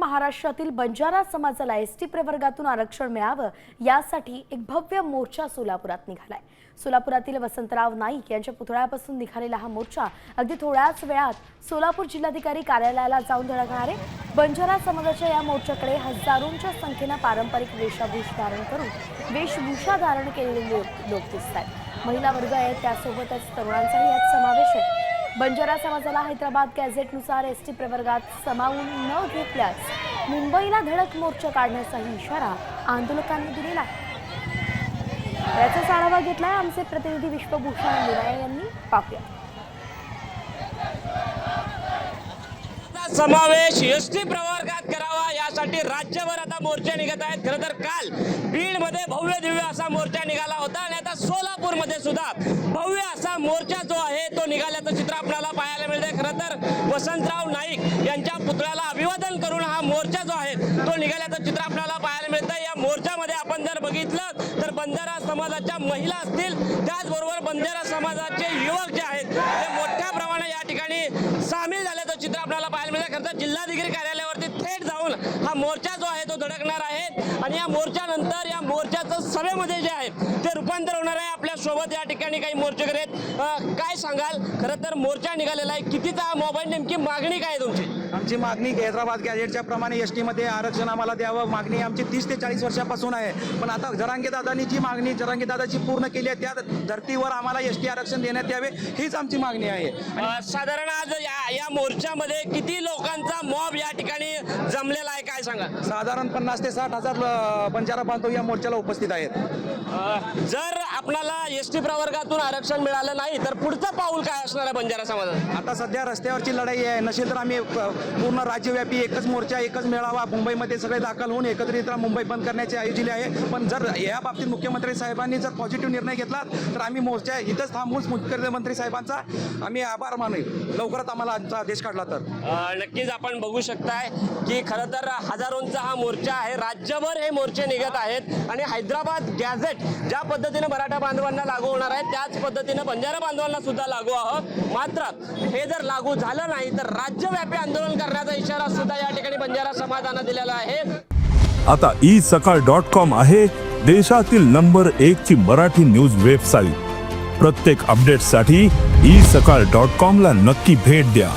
महाराष्ट्रातील बंजारा समाजाला S T प्रवर्गातून आरक्षण मिळावं यासाठी एक भव्य मोर्चा सोलापुरात निघालाय. सोलापुरातील वसंतराव नाईक यांच्या पुतळ्यापासून निघालेला हा मोर्चा अगदी थोड्याच वेळात सोलापूर जिल्हाधिकारी कार्यालयाला जाऊन धडकणार आहे. बंजारा समाजाच्या या मोर्चाकडे हजारोंच्या संख्येनं पारंपरिक वेशभूषा धारण करून वेशभूषा धारण केलेले लोक लोक दिसत आहेत महिला वर्ग आहेत त्यासोबतच तरुणांचाही यात समावेश आहे. बंजारा समाजाला हैदराबाद गॅझेटनुसार एस टी प्रवर्गात समावून न घेतल्यास मुंबईला धडक मोर्चा काढण्याचाही इशारा आंदोलकांनी दिलेला आहे. याचाच आढावा घेतलाय आमचे प्रतिनिधी विश्वभूषण लिराय यांनी. पाहूया. समावेश एस टी प्रवर्गात करावा यासाठी राज्यभर आता मोर्चे निघत आहेत. खरं तर काल बीडमध्ये भव्य दिव्य असा मोर्चा निघाला होता आणि आता सोलापूरमध्ये सुद्धा भव्य असा मोर्चा वसंतराव नाईक यांच्या पुतळ्याला अभिवादन करून हा मोर्चा जो आहे तो निघाल्याचं चित्र आपल्याला पाहायला मिळतं या मोर्चामध्ये आपण जर बघितलं तर बंजारा समाजाच्या महिला असतील त्याचबरोबर बंजारा समाजाचे युवक जे आहेत ते मोठ्या प्रमाणात या ठिकाणी सामील झाल्याचं चित्र आपल्याला पाहायला मिळतं खरं तर जिल्हाधिकारी कार्यालयावरती थेट जाऊन हा मोर्चा जो आहे तो धडकणार आहे आणि या मोर्चानंतर या मोर्चाचं सभेमध्ये जे आहे ते रूपांतर होणार आहे आपल्यासोबत या ठिकाणी काही मोर्चेकरी आहेत. काय सांगाल? खरं तर मोर्चा निघालेला आहे. कितीचा मोबाईल नेमकी मागणी काय तुमची? आमची मागणी हैदराबाद गॅजेटच्या प्रमाणे एस टीमध्ये आरक्षण आम्हाला द्यावं. मागणी आमची तीस ते चाळीस वर्षापासून आहे. पण आता जरांगे दादांनी जी मागणी जरांगे दादाची पूर्ण केली आहे त्या धर्तीवर आम्हाला एस टी आरक्षण देण्यात यावे हीच आमची मागणी आहे. साधारण आज या या मोर्चामध्ये किती लोकांचा मॉब या ठिकाणी जमलेला आहे काय सांगा साधारण पन्नास ते साठ हजार बंजारा बांधव या मोर्चाला उपस्थित आहेत. जर आपल्याला एस टी प्रवर्गातून आरक्षण मिळालं नाही तर पुढचं पाऊल काय असणार आहे बंजारा समाजात? आता सध्या रस्त्यावरची लढाई आहे नसेल तर आम्ही पूर्ण राज्यव्यापी एकच मोर्चा एकच मेळावा मुंबईमध्ये सगळे दाखल होऊन एकत्रित मुंबई बंद करण्याचे आयोजिले आहे. पण जर या बाबतीत मुख्यमंत्री साहेबांनी जर पॉझिटिव्ह निर्णय घेतला तर आम्ही मोर्चा इथंच थांबून मुख्यमंत्री साहेबांचा आम्ही आभार मानू लवकरच आम्हाला आमचा आदेश काढला तर. नक्कीच आपण बघू शकताय की खरं तर हजारोंचा हा मोर्चा आहे. राज्यभर हे मोर्चे निघत आहेत आणि हैदराबाद गॅझेट ज्या पद्धतीने मराठा बांधवांना लागू होणार आहे. त्याच पद्धतीनं बंजारा बांधवांना सुद्धा लागू आहोत. मात्र हे जर लागू झालं नाही तर राज्यव्यापी आंदोलन करण्याचा इशारा सुद्धा या ठिकाणी बंजारा समाजानं दिलेला आहे. आता ई सकाळ डॉट कॉम आहे देशातील नंबर एक ची मराठी न्यूज वेबसाईट. प्रत्येक अपडेटसाठी ई सकाळ डॉट कॉम ला नक्की भेट द्या.